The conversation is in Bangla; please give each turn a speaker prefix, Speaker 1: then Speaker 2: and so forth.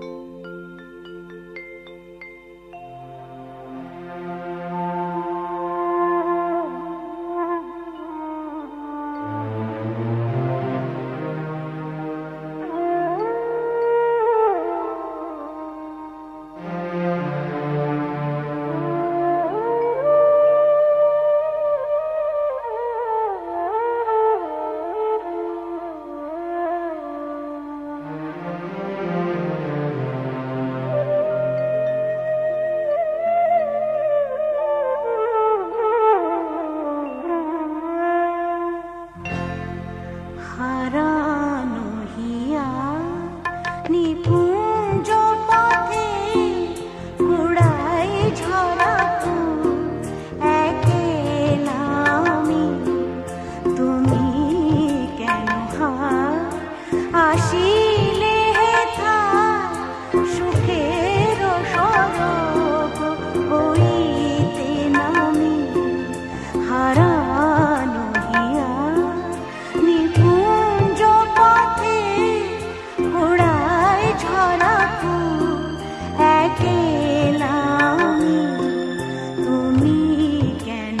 Speaker 1: Música কেন